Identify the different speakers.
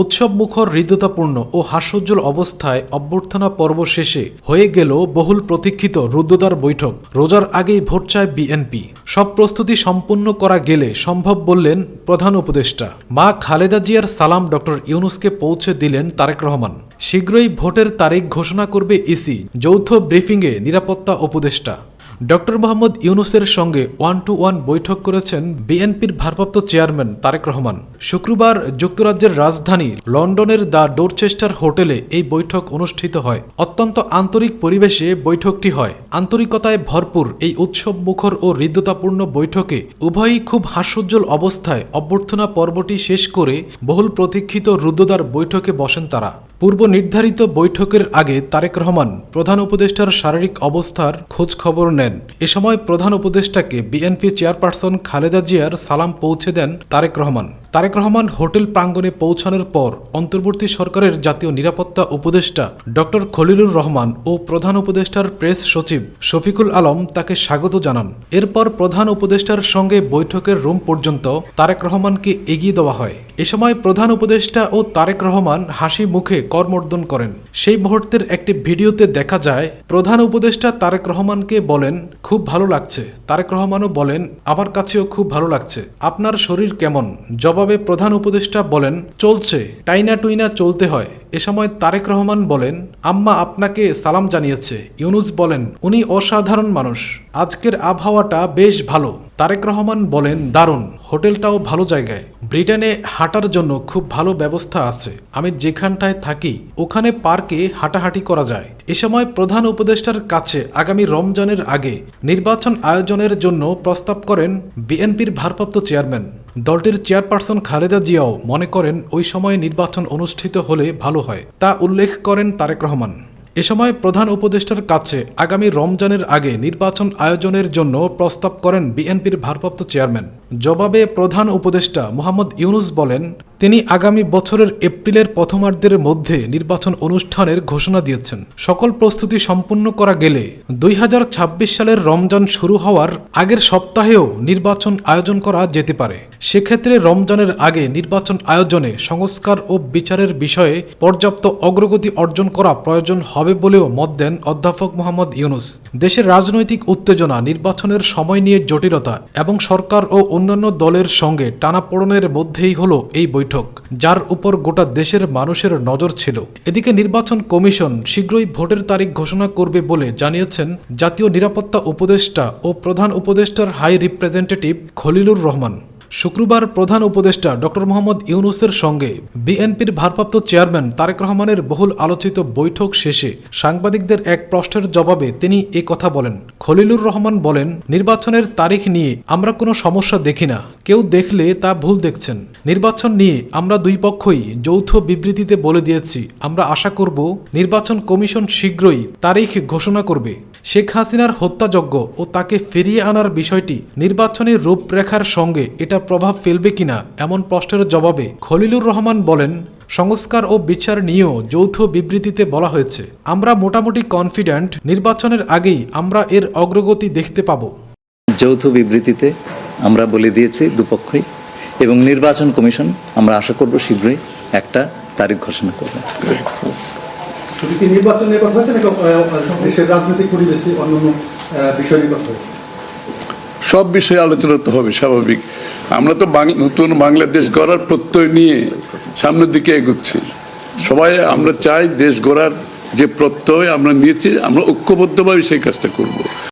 Speaker 1: উৎসব মুখর হৃদ্যতাপূর্ণ ও হাস্যোজ্জ্বল অবস্থায় অভ্যর্থনা পর্ব শেষে হয়ে গেল বহুল প্রতীক্ষিত রুদ্রদার বৈঠক। রোজার আগেই ভোট চায় বিএনপি। সব প্রস্তুতি সম্পূর্ণ করা গেলে সম্ভব বললেন প্রধান উপদেষ্টা। মা খালেদা জিয়ার সালাম ডক্টর ইউনুসকে পৌঁছে দিলেন তারেক রহমান। শীঘ্রই ভোটের তারিখ ঘোষণা করবে ইসি। যৌথ ব্রিফিংয়ে নিরাপত্তা উপদেষ্টা। ডক্টর মোহাম্মদ ইউনুসের সঙ্গে ওয়ান টু ওয়ান বৈঠক করেছেন বিএনপির ভারপ্রাপ্ত চেয়ারম্যান তারেক রহমান। শুক্রবার যুক্তরাজ্যের রাজধানী লন্ডনের দ্য ডোরচেস্টার হোটেলে এই বৈঠক অনুষ্ঠিত হয়। অত্যন্ত আন্তরিক পরিবেশে বৈঠকটি হয়। আন্তরিকতায় ভরপুর এই উৎসব মুখর ও হৃদ্যতাপূর্ণ বৈঠকে উভয়ই খুব হাস্যোজ্জ্বল অবস্থায় অভ্যর্থনা পর্বটি শেষ করে বহুল প্রতীক্ষিত রুদ্রদার বৈঠকে বসেন তারা। পূর্ব নির্ধারিত বৈঠকের আগে তারেক রহমান প্রধান উপদেষ্টার শারীরিক অবস্থার খোঁজ খবর নেন। এ সময় প্রধান উপদেষ্টাকে বিএনপি চেয়ারপারসন খালেদা জিয়ার সালাম পৌঁছে দেন তারেক রহমান। তারেক রহমান হোটেল প্রাঙ্গণে পৌঁছানোর পর অন্তর্বর্তী সরকারের জাতীয় নিরাপত্তা উপদেষ্টা ডক্টর খলিলুর রহমান ও প্রধান উপদেষ্টার প্রেস সচিব শফিকুল আলম তাকে স্বাগত জানান। এরপর প্রধান উপদেষ্টার সঙ্গে বৈঠকের রুম পর্যন্ত তারেক রহমানকে এগিয়ে দেওয়া হয়। এ সময় প্রধান উপদেষ্টা ও তারেক রহমান হাসি মুখে করমর্দন করেন। সেই মুহূর্তের একটি ভিডিওতে দেখা যায়, প্রধান উপদেষ্টা তারেক রহমানকে বলেন, খুব ভালো লাগছে। তারেক রহমানও বলেন, আমার কাছেও খুব ভালো লাগছে। আপনার শরীর কেমন? জবাবে প্রধান উপদেষ্টা বলেন, চলছে, টাইনা টুইনা চলতে হয়। এ সময় তারেক রহমান বলেন, আম্মা আপনাকে সালাম জানিয়েছে। ইউনুস বলেন, উনি অসাধারণ মানুষ। আজকের আবহাওয়াটা বেশ ভালো। তারেক রহমান বলেন, দারুণ, হোটেলটাও ভালো জায়গায়। ব্রিটেনে হাঁটার জন্য খুব ভালো ব্যবস্থা আছে। আমি যেখানটায় থাকি, ওখানে পার্কে হাঁটাহাঁটি করা যায়। এ সময় প্রধান উপদেষ্টার কাছে আগামী রমজানের আগে নির্বাচন আয়োজনের জন্য প্রস্তাব করেন বিএনপির ভারপ্রাপ্ত চেয়ারম্যান। দলটির চেয়ারপারসন খালেদা জিয়াও মনে করেন ওই সময়ে নির্বাচন অনুষ্ঠিত হলে ভালো হয়, তা উল্লেখ করেন তারেক রহমান। এ সময় প্রধান উপদেষ্টার কাছে আগামী রমজানের আগে নির্বাচন আয়োজনের জন্য প্রস্তাব করেন বিএনপির ভারপ্রাপ্ত চেয়ারম্যান। জবাবে প্রধান উপদেষ্টা মোহাম্মদ ইউনুস বলেন, তিনি আগামী বছরের এপ্রিলের প্রথমার্ধের মধ্যে নির্বাচন অনুষ্ঠানের ঘোষণা দিয়েছেন। সকল প্রস্তুতি সম্পূর্ণ করা গেলে দুই সালের রমজান শুরু হওয়ার আগের সপ্তাহেও নির্বাচন আয়োজন করা যেতে পারে। সেক্ষেত্রে রমজানের আগে নির্বাচন আয়োজনে সংস্কার ও বিচারের বিষয়ে পর্যাপ্ত অগ্রগতি অর্জন করা প্রয়োজন হবে বলেও মত দেন অধ্যাপক মোহাম্মদ ইউনুস। দেশের রাজনৈতিক উত্তেজনা নির্বাচনের সময় নিয়ে জটিলতা এবং সরকার ও অন্যান্য দলের সঙ্গে টানাপোড়নের মধ্যেই হলো এই বৈঠক, যার উপর গোটা দেশের মানুষের নজর ছিল। এদিকে নির্বাচন কমিশন শীঘ্রই ভোটের তারিখ ঘোষণা করবে বলে জানিয়েছেন জাতীয় নিরাপত্তা উপদেষ্টা ও প্রধান উপদেষ্টার হাই রিপ্রেজেন্টেটিভ খলিলুর রহমান। শুক্রবার প্রধান উপদেষ্টা ডক্টর মোহাম্মদ ইউনুসের সঙ্গে বিএনপির ভারপ্রাপ্ত চেয়ারম্যান তারেক রহমানের বহুল আলোচিত বৈঠক শেষে সাংবাদিকদের এক প্রশ্নের জবাবে তিনি এ কথা বলেন। খলিলুর রহমান বলেন, নির্বাচনের তারিখ নিয়ে আমরা কোনো সমস্যা দেখি না। কেউ দেখলে তা ভুল দেখছেন। নির্বাচন নিয়ে আমরা দুই পক্ষই যৌথ বিবৃতিতে বলে দিয়েছি। আমরা আশা করব, নির্বাচন কমিশন শীঘ্রই তারিখ ঘোষণা করবে। শেখ হাসিনার হত্যাযজ্ঞ ও তাকে ফিরিয়ে আনার বিষয়টি নির্বাচনী রূপরেখার সঙ্গে এটা প্রভাব ফেলবে কিনা এমন প্রশ্নের জবাবে খলিলুর রহমান বলেন, সংস্কার ও বিচার নিয়েও যৌথ বিবৃতিতে বলা হয়েছে, আমরা মোটামুটি কনফিডেন্ট নির্বাচনের আগেই আমরা এর অগ্রগতি দেখতে পাবো।
Speaker 2: যৌথ বিবৃতিতে আমরা বলে দিয়েছি দুপক্ষই এবং নির্বাচন কমিশন আমরা আশা করব শীঘ্রই একটা তারিখ ঘোষণা করবে।
Speaker 3: নির্বাচন নিয়ে কথা দেশের রাজনৈতিক পরিবেশে অন্যান্য বিষয় নিয়ে কথা
Speaker 4: সব বিষয়ে আলোচনা তো হবে, স্বাভাবিক। আমরা তো নতুন বাংলাদেশ গড়ার প্রত্যয় নিয়ে সামনের দিকে এগুচ্ছি। সবাই, আমরা চাই দেশ গড়ার যে প্রত্যয় আমরা নিয়েছি, আমরা ঐক্যবদ্ধভাবে সেই কাজটা করব।